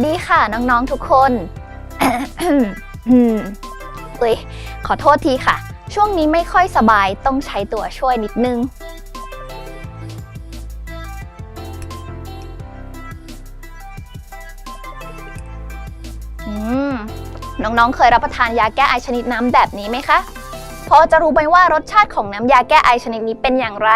วัสดีค่ะน้องๆทุกคนเอ้ยขอโทษทีค่ะ ช่วงนี้ไม่ค่อยสบายต้องใช้ตัวช่วยนิดนึง น้องๆ เคยรับประทานยาแก้ไอชนิดน้ำแบบนี้ไหมคะ พอจะรู้ไหมว่ารสชาติของน้ำยาแก้ไอชนิดนี้เป็นอย่างไร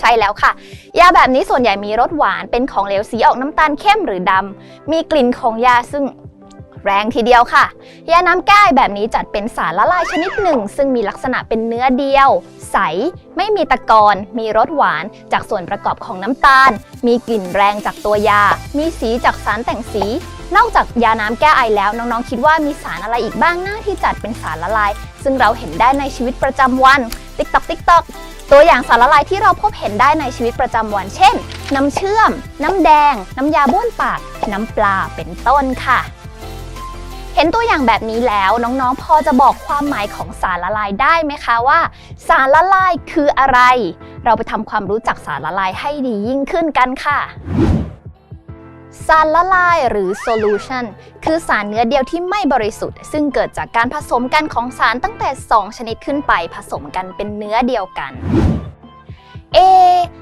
ใช่แล้วค่ะ ยาแบบนี้ส่วนใหญ่มีรสหวานเป็นของเหลวสีออกน้ำตาลเข้มหรือดำมีกลิ่นของยาซึ่ง แรงทีเดียวค่ะ ยาน้ำแก้ไอแบบนี้จัดเป็นสารละลายชนิดหนึ่ง ซึ่งมีลักษณะเป็นเนื้อเดียว ใส ไม่มีตะกอนมีรสหวาน จากส่วนประกอบของน้ำตาล มีกลิ่นแรงจากตัวยา มีสีจากสารแต่งสี นอกจากยาน้ำแก้ไอแล้วน้องๆคิดว่ามีสารอะไรอีกบ้างหน้าที่จัดเป็นสารละลาย ซึ่งเราเห็นได้ในชีวิตประจำวัน ติ๊กตอกติ๊กตอกตัวอย่างสารละลายที่เราพบเห็นได้ในชีวิตประจำวัน เช่น น้ำเชื่อม น้ำแดง น้ำยาบ้วนปาก น้ำปลา เป็นต้นค่ะ เห็นตัวอย่างแบบนี้แล้วน้องๆ พอจะบอกความหมายของสารละลายได้ไหมคะว่า สารละลายคืออะไร เราไปทำความรู้จักสารละลายให้ดียิ่งขึ้นกันค่ะ สารละลายหรือ solution คือสารเนื้อเดียวที่ไม่บริสุทธิ์ ซึ่งเกิดจากการผสมกันของสารตั้งแต่ 2 ชนิดขึ้นไปผสมกันเป็นเนื้อเดียวกัน เอ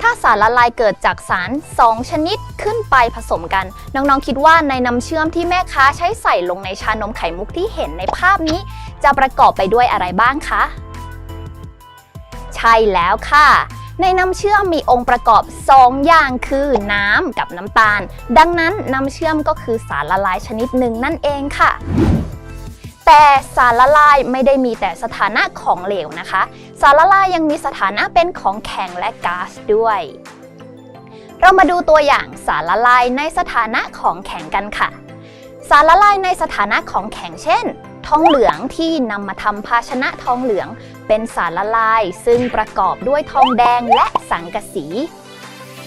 ถ้าสารละลายเกิดจากสาร 2 ชนิดขึ้นไปผสมกัน น้องๆ คิดว่าในน้ำเชื่อมที่แม่ค้าใช้ใส่ลงในชานมไข่มุกที่เห็นในภาพนี้ จะประกอบไปด้วยอะไรบ้างคะ ใช่แล้วค่ะในน้ำเชื่อมมีองค์ประกอบ 2 อย่างคือน้ำกับน้ำตาล ดังนั้นน้ำเชื่อมก็คือสารละลายชนิดหนึ่งนั่นเองค่ะ แต่สารละลายไม่ได้มีแต่สถานะของเหลวนะคะ สารละลายยังมีสถานะเป็นของแข็งและก๊าซด้วย เรามาดูตัวอย่างสารละลายในสถานะของแข็งกันค่ะ สารละลายในสถานะของแข็งเช่น ทองเหลืองที่นำมาทำภาชนะทองเหลือง เป็นสารละลายซึ่งประกอบด้วยทองแดงและสังกะสี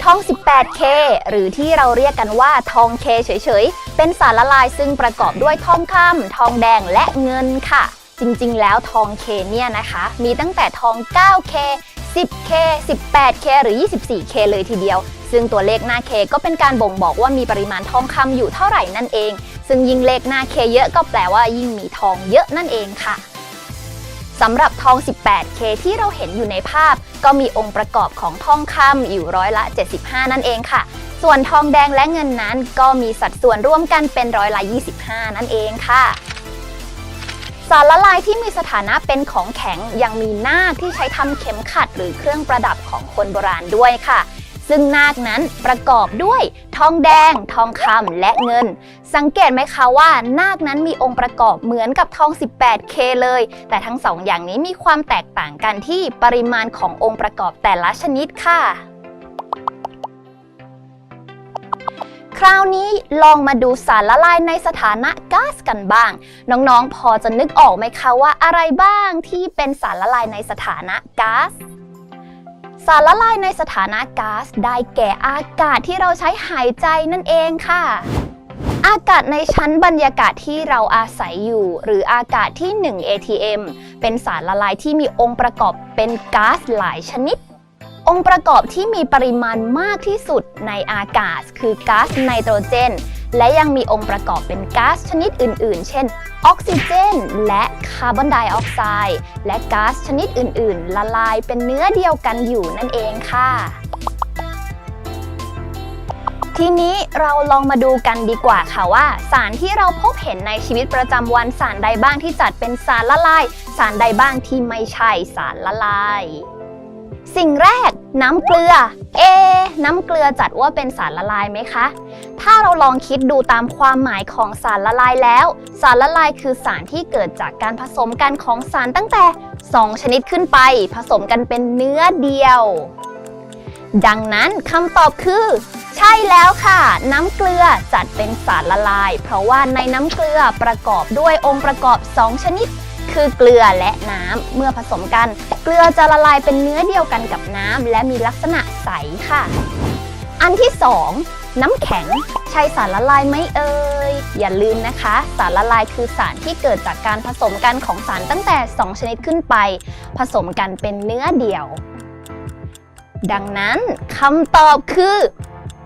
ทอง 18K หรือที่เราเรียกกันว่าทองเคเฉยๆ เป็นสารละลายซึ่งประกอบด้วยทองคำทองแดงและเงินค่ะ จริงๆ แล้วทองเคเนี่ยนะคะ มีตั้งแต่ทอง 9K 10K 18K หรือ 24K เลยทีเดียว ซึ่งตัวเลขหน้า K ก็เป็นการบ่งบอกว่ามีปริมาณทองคำอยู่เท่าไหร่นั่นเอง ซึ่งยิ่งเลขหน้า K เยอะก็แปลว่ายิ่งมีทองเยอะนั่นเองค่ะ สำหรับทอง 18K ที่เราเห็นอยู่ในภาพ ก็มีองค์ประกอบของทองคำอยู่ร้อยละ 75 นั่นเองค่ะ ส่วนทองแดงและเงินนั้น ก็มีสัดส่วนร่วมกันเป็นร้อยละ 25 นั่นเองค่ะสารละลายที่มีสถานะเป็นของแข็งยังมีนาคที่ใช้ทำเข็มขัดหรือเครื่องประดับของคนโบราณด้วยค่ะ ซึ่งนาคนั้นประกอบด้วยทองแดง ทองคำและเงิน สังเกตไหมคะว่านาคนั้นมีองค์ประกอบเหมือนกับทอง 18K เลย แต่ทั้งสองอย่างนี้มีความแตกต่างกันที่ปริมาณขององค์ประกอบแต่ละชนิดค่ะคราวนี้ลองมาดูสารละลายในสถานะก๊าซกันบ้าง น้องๆ พอจะนึกออกไหมคะว่าอะไรบ้างที่เป็นสารละลายในสถานะก๊าซ สารละลายในสถานะก๊าซได้แก่อากาศที่เราใช้หายใจนั่นเองค่ะ อากาศในชั้นบรรยากาศที่เราอาศัยอยู่ หรืออากาศที่ 1 ATM เป็นสารละลายที่มีองค์ประกอบเป็นก๊าซหลายชนิด องค์ประกอบที่มีปริมาณมากที่สุดในอากาศ คือก๊าซไนโตรเจน และยังมีองค์ประกอบเป็นก๊าซชนิดอื่น ๆ เช่น ออกซิเจน และคาร์บอนไดออกไซด์และก๊าซชนิดอื่น ๆ ละลายเป็นเนื้อเดียวกันอยู่นั่นเองค่ะทีนี้เราลองมาดูกันดีกว่าค่ะว่า สารที่เราพบเห็นในชีวิตประจำวันสารใดบ้างที่จัดเป็นสารละลาย สารใดบ้างที่ไม่ใช่สารละลาย สิ่งแรกน้ำเกลือ เอะน้ำเกลือจัดว่าเป็นสารละลายไหมคะ ถ้าเราลองคิดดูตามความหมายของสารละลายแล้ว สารละลายคือสารที่เกิดจากการผสมกันของสารตั้งแต่ 2 ชนิดขึ้นไป ผสมกันเป็นเนื้อเดียว ดังนั้นคำตอบคือ ใช่แล้วค่ะ น้ำเกลือจัดเป็นสารละลาย เพราะว่าในน้ำเกลือประกอบด้วยองค์ประกอบ 2 ชนิด คือเกลือและน้ำเมื่อผสมกัน เกลือจะละลายเป็นเนื้อเดียวกันกับน้ำและมีลักษณะใสค่ะ อันที่ 2 น้ำแข็งใช่สารละลายไหมเอ่ยอย่าลืมนะคะ สารละลายคือสารที่เกิดจากการผสมกันของสารตั้งแต่ 2 ชนิดขึ้นไป ผสมกันเป็นเนื้อเดียว ดังนั้นคำตอบคือ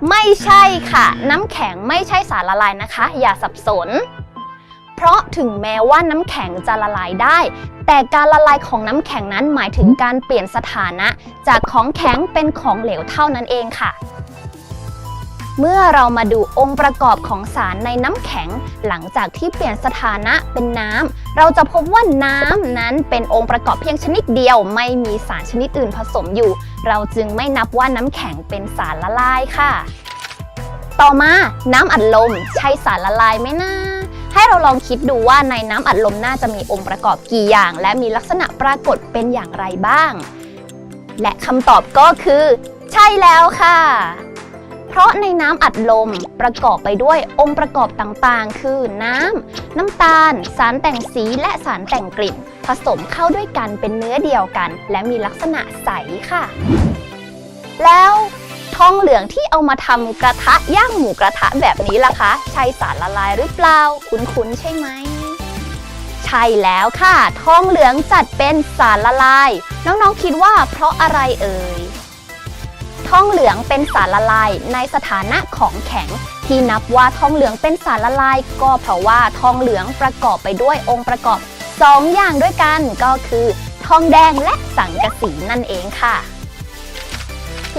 ไม่ใช่ค่ะ น้ำแข็งไม่ใช่สารละลายนะคะ อย่าสับสน เพราะถึงแม้ว่าน้ำแข็งจะละลายได้ แต่การละลายของน้ำแข็งนั้นหมายถึงการเปลี่ยนสถานะ จากของแข็งเป็นของเหลวเท่านั้นเองค่ะ เมื่อเรามาดูองค์ประกอบของสารในน้ำแข็ง หลังจากที่เปลี่ยนสถานะเป็นน้ำเราจะพบว่าน้ำนั้นเป็นองค์ประกอบเพียงชนิดเดียว ไม่มีสารชนิดอื่นผสมอยู่ เราจึงไม่นับว่าน้ำแข็งเป็นสารละลายค่ะ ต่อมาน้ำอัดลมใช่สารละลายไหมนะ ให้เราลองคิดดูว่าในน้ำอัดลมน่าจะมีองค์ประกอบกี่อย่าง และมีลักษณะปรากฏเป็นอย่างไรบ้าง และคำตอบก็คือ ใช่แล้วค่ะ เพราะในน้ำอัดลมประกอบไปด้วยองค์ประกอบต่างๆ คือน้ำ น้ำตาล สารแต่งสีและสารแต่งกลิ่น ผสมเข้าด้วยกันเป็นเนื้อเดียวกัน และมีลักษณะใสค่ะ แล้ว ทองเหลืองที่เอามาทำกระทะย่างหมูกระทะแบบนี้ล่ะคะ ใช่สารละลายหรือเปล่า คุ้นๆใช่ไหมใช่แล้วค่ะ ทองเหลืองจัดเป็นสารละลาย น้องๆคิดว่าเพราะอะไรเอ่ยทองเหลืองเป็นสารละลายในสถานะของแข็ง ที่นับว่าทองเหลืองเป็นสารละลาย ก็เพราะว่าทองเหลืองประกอบไปด้วยองค์ประกอบ 2 อย่างด้วยกันก็คือ ทองแดงและสังกะสีนั่นเองค่ะ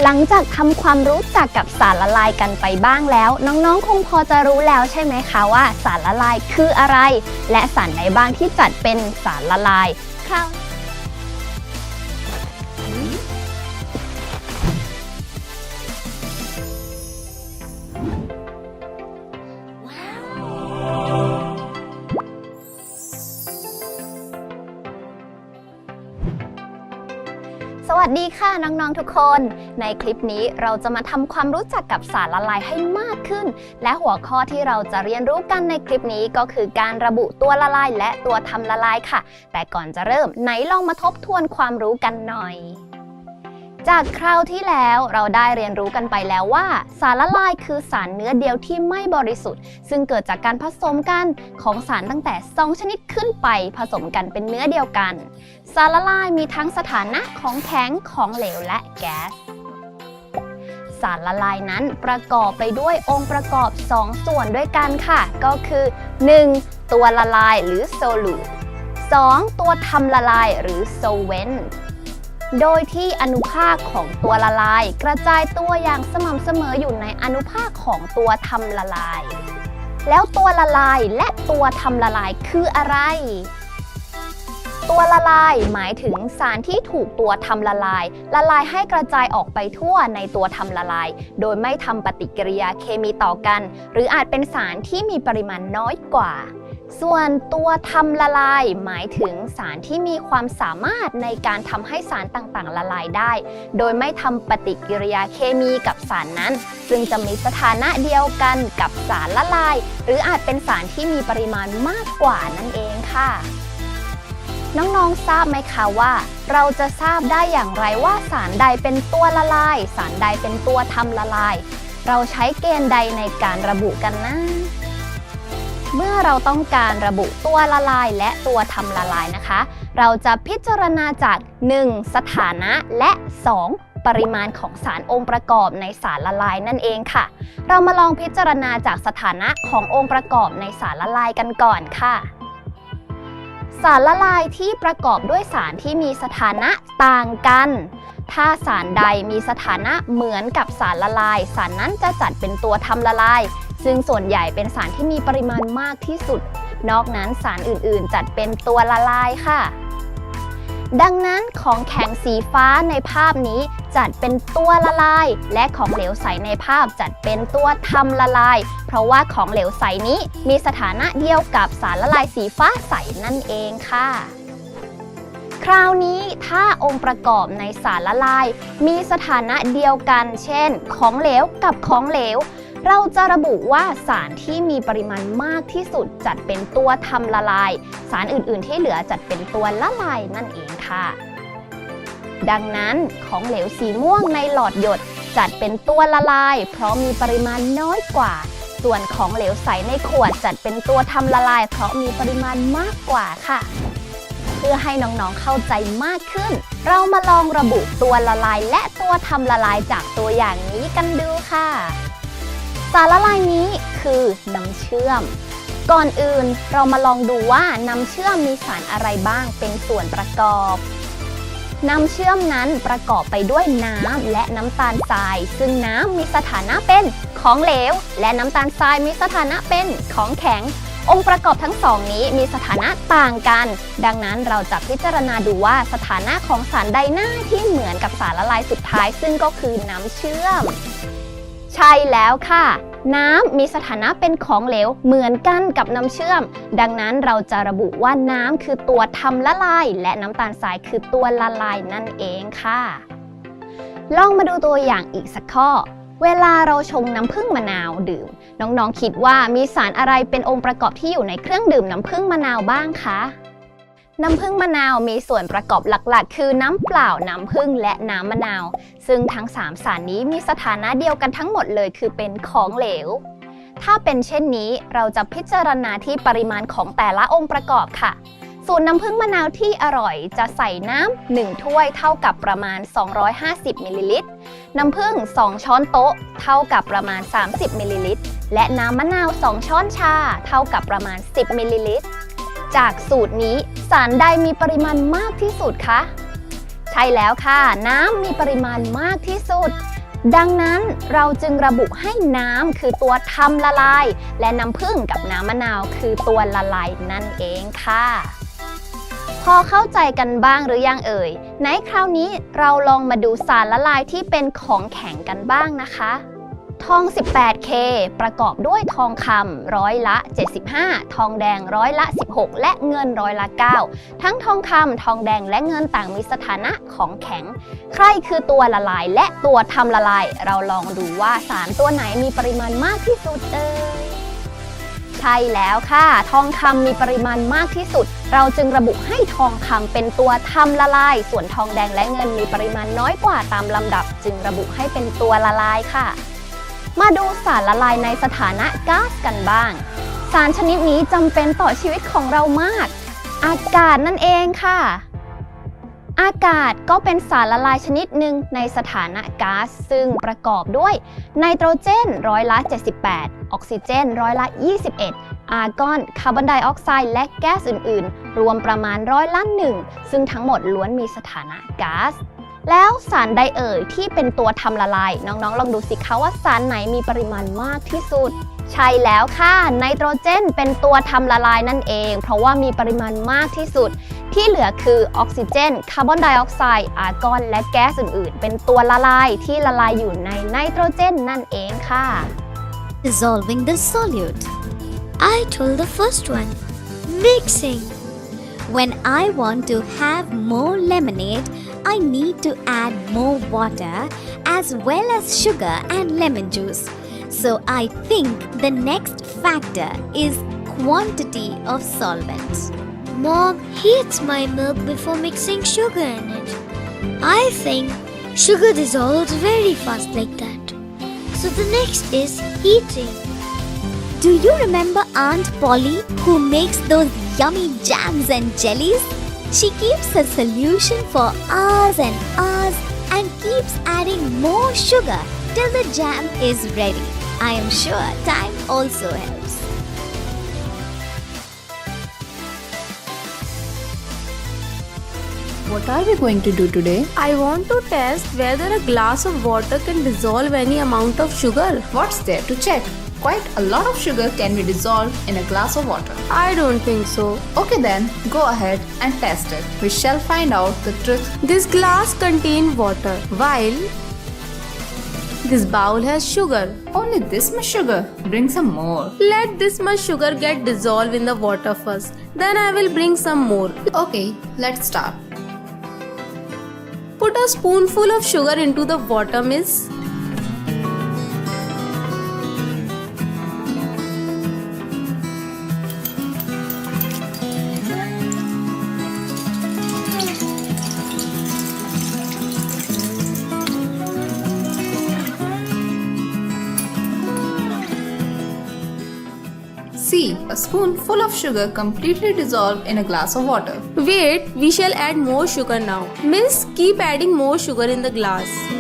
หลังจากทำความรู้จักกับสารละลายกันไปบ้างแล้ว น้องๆ คงพอจะรู้แล้วใช่ไหมคะว่าสารละลายคืออะไร และสารไหนบ้างที่จัดเป็นสารละลายคราว สวัสดีค่ะน้องๆทุกคน ในคลิปนี้เราจะมาทำความรู้จักกับสารละลายให้มากขึ้น และหัวข้อที่เราจะเรียนรู้กันในคลิปนี้ก็คือการระบุตัวละลายและตัวทำละลายค่ะ แต่ก่อนจะเริ่มไหนลองมาทบทวนความรู้กันหน่อย จากคราวที่แล้วเราได้เรียนรู้กันไปแล้วว่า สารละลายคือสารเนื้อเดียวที่ไม่บริสุทธิ์ ซึ่งเกิดจากการผสมกันของสารตั้งแต่ 2 ชนิดขึ้นไปผสมกันเป็นเนื้อเดียวกัน สารละลายมีทั้งสถานะของแข็งของเหลวและแก๊สสารละลายนั้นประกอบไปด้วยองค์ประกอบ 2 ส่วนด้วยกันค่ะ ก็คือ 1. ตัวละลายหรือโซลูต 2. ตัวทำละลายหรือโซเวนต์ โดยที่อนุภาคของตัวละลาย กระจายตัวอย่างสม่ำเสมออยู่ในอนุภาคของตัวทำละลาย แล้วตัวละลายและตัวทำละลายคืออะไร ตัวละลายหมายถึงสารที่ถูกตัวทำละลาย ละลายให้กระจายออกไปทั่วในตัวทำละลาย โดยไม่ทำปฏิกิริยาเคมีต่อกัน หรืออาจเป็นสารที่มีปริมาณน้อยกว่า ส่วนตัวทำละลายหมายถึงสารที่มีความสามารถในการทำให้สารต่างๆ ละลายได้ โดยไม่ทำปฏิกิริยาเคมีกับสารนั้น ซึ่งจะมีสถานะเดียวกันกับสารละลาย หรืออาจเป็นสารที่มีปริมาณมากกว่านั่นเองค่ะ น้องๆทราบไหมคะว่า เราจะทราบได้อย่างไรว่าสารใดเป็นตัวละลาย สารใดเป็นตัวทำละลาย เราใช้เกณฑ์ใดในการระบุกันนะ เมื่อเราต้องการระบุตัวละลายและตัวทำละลายนะคะ เราจะพิจารณาจาก 1. สถานะและ 2. ปริมาณของสารองค์ประกอบในสารละลายนั่นเองค่ะ เรามาลองพิจารณาจากสถานะขององค์ประกอบในสารละลายกันก่อนค่ะสารละลายที่ประกอบด้วยสารที่มีสถานะต่างกัน ถ้าสารใดมีสถานะเหมือนกับสารละลาย สารนั้นจะจัดเป็นตัวทำละลาย ซึ่งส่วนใหญ่เป็นสารที่มีปริมาณมากที่สุด นอกนั้นสารอื่นๆ จัดเป็นตัวละลายค่ะ ดังนั้นของแข็งสีฟ้าในภาพนี้จัดเป็นตัวละลาย และของเหลวใสในภาพจัดเป็นตัวทำละลาย เพราะว่าของเหลวใสนี้มีสถานะเดียวกับสารละลายสีฟ้าใสนั่นเองค่ะคราวนี้ถ้าองค์ประกอบในสารละลาย มีสถานะเดียวกัน เช่น ของเหลวกับของเหลว เราจะระบุว่าสารที่มีปริมาณมากที่สุดจัดเป็นตัวทำละลาย สารอื่น ๆ ที่เหลือจัดเป็นตัวละลายนั่นเองค่ะ ดังนั้นของเหลวสีม่วงในหลอดหยดจัดเป็นตัวละลาย เพราะมีปริมาณน้อยกว่า ส่วนของเหลวใสในขวดจัดเป็นตัวทำละลาย เพราะมีปริมาณมากกว่าค่ะเพื่อให้น้องๆ เข้าใจมากขึ้น เรามาลองระบุตัวละลายและตัวทำละลายจากตัวอย่างนี้กันดูค่ะ สารละลายนี้คือน้ำเชื่อม ก่อนอื่นเรามาลองดูว่าน้ำเชื่อมมีสารอะไรบ้างเป็นส่วนประกอบ น้ำเชื่อมนั้นประกอบไปด้วยน้ำและน้ำตาลทราย ซึ่งน้ำมีสถานะเป็นของเหลว และน้ำตาลทรายมีสถานะเป็นของแข็ง องค์ประกอบทั้งสองนี้มีสถานะต่างกัน ดังนั้นเราจะพิจารณาดูว่าสถานะของสารใดหน้าที่เหมือนกับสารละลายสุดท้าย ซึ่งก็คือน้ำเชื่อม ใช่แล้วค่ะ น้ำมีสถานะเป็นของเหลวเหมือนกันกับน้ำเชื่อม ดังนั้นเราจะระบุว่าน้ำคือตัวทำละลาย และน้ำตาลทรายคือตัวละลายนั่นเองค่ะ ลองมาดูตัวอย่างอีกสักข้อ เวลาเราชงน้ำผึ้งมะนาวดื่ม น้องๆคิดว่ามีสารอะไรเป็นองค์ประกอบที่อยู่ในเครื่องดื่มน้ำผึ้งมะนาวบ้างคะ น้ำผึ้งมะนาวมีส่วนประกอบหลักๆ คือน้ำเปล่า น้ำผึ้งและน้ำมะนาว ซึ่งทั้ง 3 สารนี้มีสถานะเดียวกันทั้งหมดเลยคือเป็นของเหลว ถ้าเป็นเช่นนี้เราจะพิจารณาที่ปริมาณของแต่ละองค์ประกอบค่ะสูตรน้ำผึ้งมะนาวที่อร่อยจะใส่น้ำ1ถ้วยเท่ากับประมาณ 250มิลลิลิตร น้ำผึ้ง2 ช้อนโต๊ะ เท่ากับประมาณ 30มิลลิลิตร และน้ำมะนาว 2 ช้อนชา เท่ากับประมาณ 10มิลลิลิตร จากสูตรนี้สารใดมีปริมาณมากที่สุดคะ ใช่แล้วค่ะ น้ำมีปริมาณมากที่สุด ดังนั้นเราจึงระบุให้น้ำคือตัวทำละลาย และน้ำผึ้งกับน้ำมะนาวคือตัวละลายนั่นเองค่ะ พอเข้าใจกันบ้างหรือยังเอ่ยในคราวนี้เราลองมาดูสารละลายที่เป็นของแข็งกันบ้างนะคะ ทอง 18K ประกอบด้วยทองคำร้อยละ 75 ทองแดงร้อยละ 16 และเงินร้อยละ 9 ทั้งทองคำทองแดงและเงินต่างมีสถานะของแข็ง ใครคือตัวละลายและตัวทำละลาย เราลองดูว่าสารตัวไหนมีปริมาณมากที่สุดเอ่ยใช่แล้วค่ะ ทองคำมีปริมาณมากที่สุด เราจึงระบุให้ทองคำเป็นตัวทำละลาย ส่วนทองแดงและเงินมีปริมาณน้อยกว่าตามลำดับ จึงระบุให้เป็นตัวละลายค่ะ มาดูสารละลายในสถานะก๊าซกันบ้าง สารชนิดนี้จำเป็นต่อชีวิตของเรามาก อากาศนั่นเองค่ะ อากาศก็เป็นสารละลายชนิดหนึ่งในสถานะก๊าซซึ่งประกอบด้วยไนโตรเจนร้อยละ 78 ออกซิเจนร้อยละ 21 อาร์กอน คาร์บอนไดออกไซด์และแก๊สอื่น ๆ รวมประมาณร้อยละหนึ่งซึ่งทั้งหมดล้วนมีสถานะก๊าซ แล้วสารใดเอ่ยที่เป็นตัวทำละลาย น้องๆ ลองดูสิคะว่าสารไหนมีปริมาณมากที่สุด ใช่แล้วค่ะไนโตรเจนเป็นตัวทำละลายนั่นเอง เพราะว่ามีปริมาณมากที่สุด ที่เหลือคือออกซิเจนคาร์บอนไดออกไซด์อาร์กอนและแก๊สอื่นๆ เป็นตัวละลายที่ละลายอยู่ในไนโตรเจนนั่นเองค่ะ dissolving the solute. I told the first one. Mixing. When I want to have more lemonade, I need to add more water as well as sugar and lemon juice. So I think the next factor is quantity of solvent. Mom heats my milk before mixing sugar in it. I think sugar dissolves very fast like that. So the next is heating. Do you remember Aunt Polly who makes those yummy jams and jellies? She keeps her solution for hours and hours and keeps adding more sugar till the jam is ready. I am sure time also helps. What are we going to do today? I want to test whether a glass of water can dissolve any amount of sugar. What's there to check? Quite a lot of sugar can be dissolved in a glass of water. I don't think so. Okay then, go ahead and test it. We shall find out the truth. This glass contains water while this bowl has sugar. Only this much sugar. Bring some more. Let this much sugar get dissolved in the water first. Then I will bring some more. Okay, let's start. Put a spoonful of sugar into the water, miss. See, a spoonful of sugar completely dissolved in a glass of water. Wait, we shall add more sugar now. Miss, keep adding more sugar in the glass.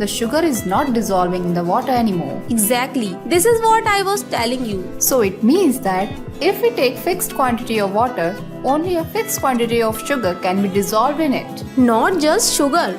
The sugar is not dissolving in the water anymore. Exactly. This is what I was telling you. So it means that if we take fixed quantity of water, only a fixed quantity of sugar can be dissolved in it. Not just sugar.